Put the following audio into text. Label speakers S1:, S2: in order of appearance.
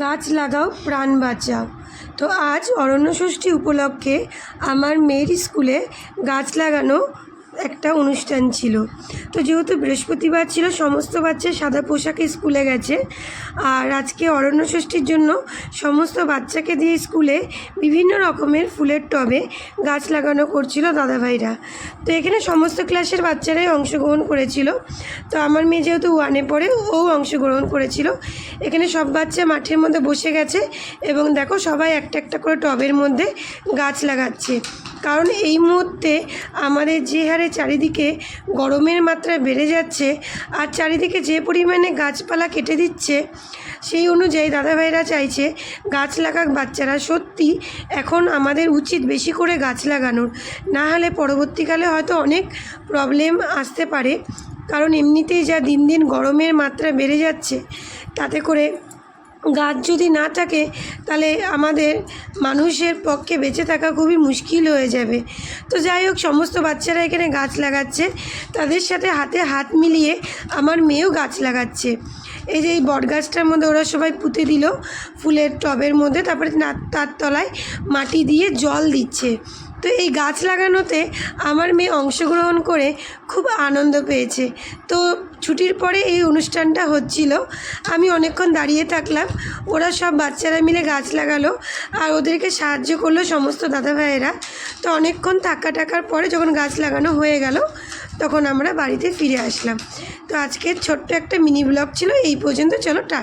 S1: গাছ লাগাও, প্রাণ বাঁচাও। তো আজ অরণ্য ষষ্ঠী উপলক্ষে আমার মেয়ের স্কুলে গাছ লাগানো একটা অনুষ্ঠান ছিল। তো যেহেতু বৃহস্পতিবার ছিল, সমস্ত বাচ্চা সাদা পোশাকে স্কুলে গেছে। আর আজকে অরণ্য ষষ্ঠীর জন্য সমস্ত বাচ্চাকে দিয়ে স্কুলে বিভিন্ন রকমের ফুলের টবে গাছ লাগানো করছিল দাদাভাইরা। তো এখানে সমস্ত ক্লাসের বাচ্চারাই অংশগ্রহণ করেছিল। তো আমার মেয়ে যেহেতু ওয়ানে পড়ে, ও অংশগ্রহণ করেছিল। এখানে সব বাচ্চা মাঠের মধ্যে বসে গেছে এবং দেখো সবাই একটা একটা করে টবের মধ্যে গাছ লাগাচ্ছে। কারণ এই মুহূর্তে আমাদের যে হারে চারিদিকে গরমের মাত্রা বেড়ে যাচ্ছে আর চারিদিকে যে পরিমাণে গাছপালা কেটে দিচ্ছে, সেই অনুযায়ী দাদাভাইরা চাইছে গাছ লাগাক বাচ্চারা। সত্যি, এখন আমাদের উচিত বেশি করে গাছ লাগানোর। না হলে পরবর্তীকালে হয়তো অনেক প্রবলেম আসতে পারে। কারণ এমনিতেই যা দিন দিন গরমের মাত্রা বেড়ে যাচ্ছে তাতে করে গাছ যদি না থাকে, তাহলে আমাদের মানুষের পক্ষে বেঁচে থাকা খুবই মুশকিল হয়ে যাবে। তো যাই হোক, সমস্ত বাচ্চারা এখানে গাছ লাগাচ্ছে। তাদের সাথে হাতে হাত মিলিয়ে আমার মেয়েও গাছ লাগাচ্ছে। এই যে এই বট গাছটার মধ্যে ওরা সবাই পুঁতে দিল ফুলের টবের মধ্যে, তারপরে তার তলায় মাটি দিয়ে জল দিচ্ছে। তো এই গাছ লাগানোতে আমার মেয়ে অংশগ্রহণ করে খুব আনন্দ পেয়েছে। তো ছুটির পরে এই অনুষ্ঠানটা হচ্ছিল। আমি অনেকক্ষণ দাঁড়িয়ে থাকলাম। ওরা সব বাচ্চারা মিলে গাছ লাগালো আর ওদেরকে সাহায্য করল সমস্ত দাদা ভাইয়েরা তো অনেকক্ষণ থাকা টাকার পরে যখন গাছ লাগানো হয়ে গেল, তখন আমরা বাড়িতে ফিরে আসলাম। তো আজকের ছোট্ট একটা মিনি ব্লগ ছিল। এই পর্যন্ত চলো টা